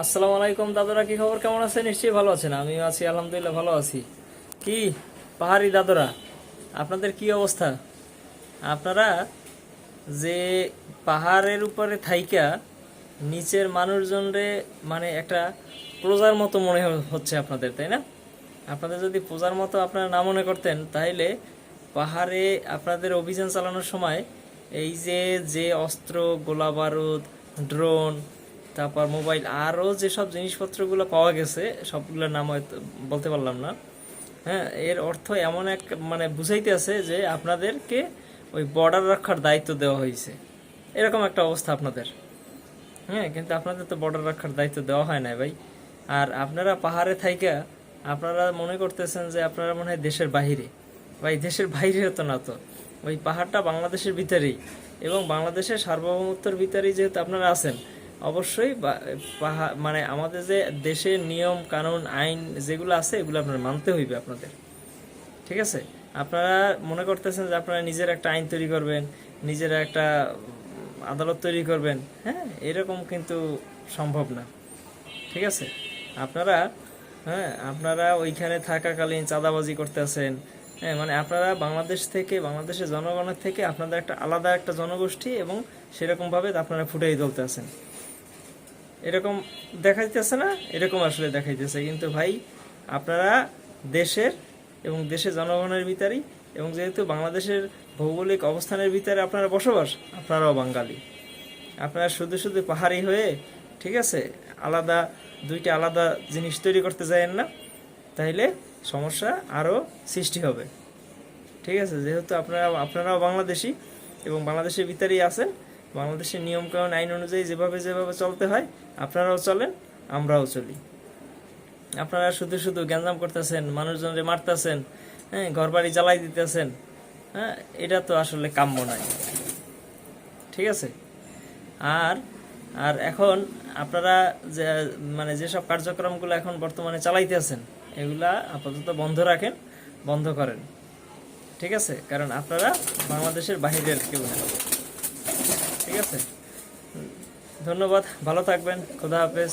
আসসালামু আলাইকুম, দাদুরা, কি খবর? কেমন আছেন? নিশ্চয়ই ভালো আছেন। আমিও আছি, আলহামদুলিল্লাহ, ভালো আছি। কি পাহাড়ি দাদুরা, আপনাদের কি অবস্থা? আপনারা যে পাহাড়ের উপরে থাইকা নিচের মানুষজনরে মানে একটা প্রজার মতো মনে হচ্ছে আপনাদের, তাই না? আপনাদের যদি প্রজার মতো আপনারা না মনে করতেন তাহলে পাহাড়ে আপনাদের অভিযান চালানোর সময় এই যে যে অস্ত্র, গোলা বারুদ, ড্রোন তারপর মোবাইল আরও যেসব জিনিসপত্রগুলো পাওয়া গেছে, সবগুলোর নাম হয়তো বলতে পারলাম না। হ্যাঁ এর অর্থ এমন এক মানে বুঝাইতে আছে যে আপনাদেরকে ওই বর্ডার রক্ষার দায়িত্ব দেওয়া হয়েছে। এরকম একটা অবস্থা আপনাদের। হ্যাঁ কিন্তু আপনাদের তো বর্ডার রক্ষার দায়িত্ব দেওয়া হয় না ভাই। আর আপনারা পাহাড়ে থাইকা, আপনারা মনে করতেছেন যে আপনারা মনে হয় দেশের বাহিরে। ভাই, দেশের বাইরে তো না তো। ওই পাহাড়টা বাংলাদেশের ভিতরেই এবং বাংলাদেশের সার্বভৌমত্বর ভিতরেই যেহেতু আপনারা আছেন অবশ্যই পাহা- মানে আমাদের যে দেশের নিয়ম, কানুন, আইন যেগুলো আছে, এগুলো আপনার মানতে হইবে আপনাদের। ঠিক আছে? আপনারা মনে করতেছেন যে আপনারা নিজের একটা আইন তৈরি করবেন, নিজের একটা আদালত তৈরি করবেন। হ্যাঁ এরকম কিন্তু সম্ভব না। ঠিক আছে? আপনারা হ্যাঁ আপনারা ওইখানে থাকাকালীন চাঁদাবাজি করতেছেন। হ্যাঁ মানে আপনারা বাংলাদেশ থেকে, বাংলাদেশের জনগণের থেকে আপনাদের একটা আলাদা একটা জনগোষ্ঠী এবং সেরকমভাবে আপনারা ফুটাই তুলতেছেন। এরকম দেখাইতেছে না, এরকম আসলে দেখা দেখাইতেছে। কিন্তু ভাই, আপনারা দেশের এবং দেশের জনগণের ভিতরেই এবং যেহেতু বাংলাদেশের ভৌগোলিক অবস্থানের ভিতরে আপনারা বসবাস, আপনারাও বাঙালি। আপনারা শুধু শুধু পাহাড়ি হয়ে, ঠিক আছে, আলাদা, দুইটা আলাদা জিনিস তৈরি করতে যায়েন না, তাইলে সমস্যা আরও সৃষ্টি হবে। ঠিক আছে, যেহেতু আপনারা, আপনারাও বাংলাদেশি এবং বাংলাদেশের ভিতরেই আছেন বাংলাদেশের নিয়মকানুন, আইন অনুযায়ী যেভাবে যেভাবে চলতে হয়, আপনারাও চলেন, আমরাও চলি। আপনারা শুধু শুধু গ্যাঞ্জাম করতেছেন মানুষজনরে মারতেছেন হ্যাঁ ঘর বাড়ি জ্বালাই দিতেছেন হ্যাঁ এটা তো আসলে কাম্য নয়। ঠিক আছে? আর আর এখন আপনারা যে মানে যেসব কার্যক্রমগুলো এখন বর্তমানে চালাইতেছেন, এগুলা আপাতত বন্ধ রাখেন, বন্ধ করেন। ঠিক আছে? কারণ আপনারা বাংলাদেশের বাহিরের কেউ না। ঠিক আছে? ধন্যবাদ ভালো থাকবেন খোদা হাফেজ।